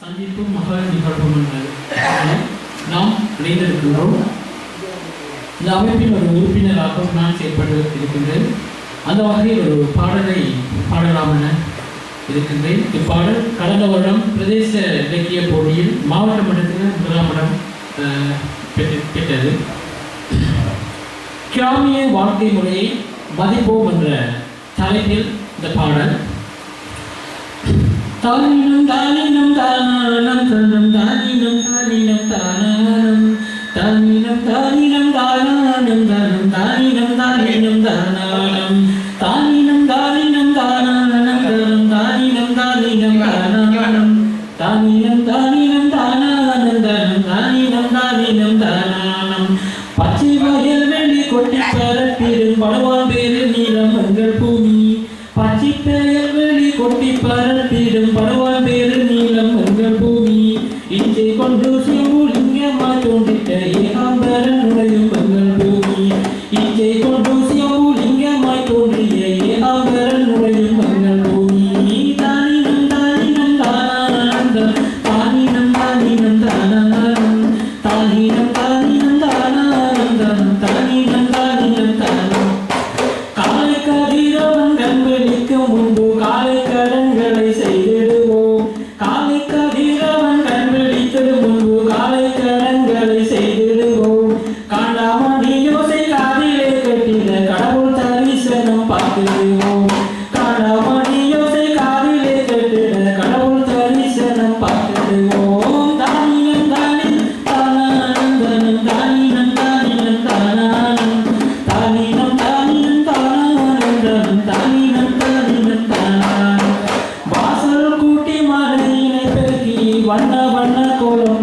சந்திப்பு மக நிகழ்வுகள் நாம் இணைந்திருக்கின்றோம். இந்த அமைப்பின் ஒரு உறுப்பினராக நான் செயல்பட்டு இருக்கின்றேன் அந்த வகையில் ஒரு பாடலை பாடலாம் என இருக்கின்றேன். இப்பாடல் கடந்த வருடம் பிரதேச இலக்கிய போட்டியில் மாவட்ட மட்டத்தில் முதலாம் இடம் பெற்றது. கிராமிய வாழ்க்கை முறையை மதிப்போம் என்ற தலைப்பில் இந்த பாடல் தானினம் தானினம் தானானம் தன்னம் தானினம் தானினம் தானானம். தானினம் தானினம் தானானம் தன்னம் தானினம் தானினம் தானானம். தானினம் தானினம் தானானம் தன்னம் தானினம் தானினம் தானானம். தானினம் தானினம் தானானம் தன்னம் தானினம் தானினம் தானானம். பச்சை வயல் 一起关注。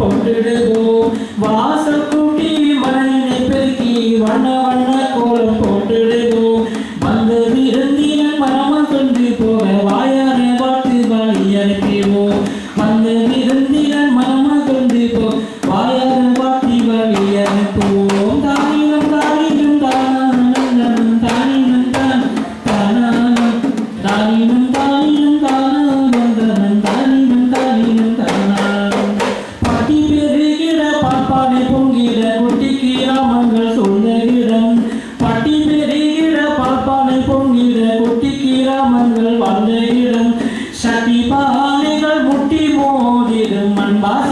పొందుడుకు వా பானை பொங்கிட குட்டிக்கு ராமங்கள் சொல்லுகிடம் பட்டி பெருகிட பால்பானை பொங்கிட குட்டிக்கு ராமங்கள் வாழ்ந்த இடம். சக்தி பானைகள் முட்டி மோதிடும் மண்பாச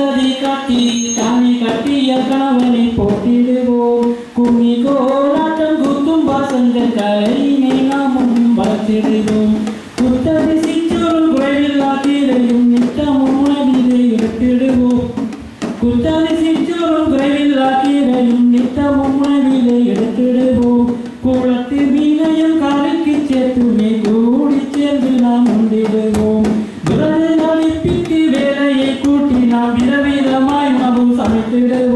கதறி காட்டி காணி கட்டிய கணவனை போட்டிடுவோம் கும்மி கோலாட்டம் குத்தும் வாசங்கள் கையினை நாமும் வளர்த்திடுவோம். minutes.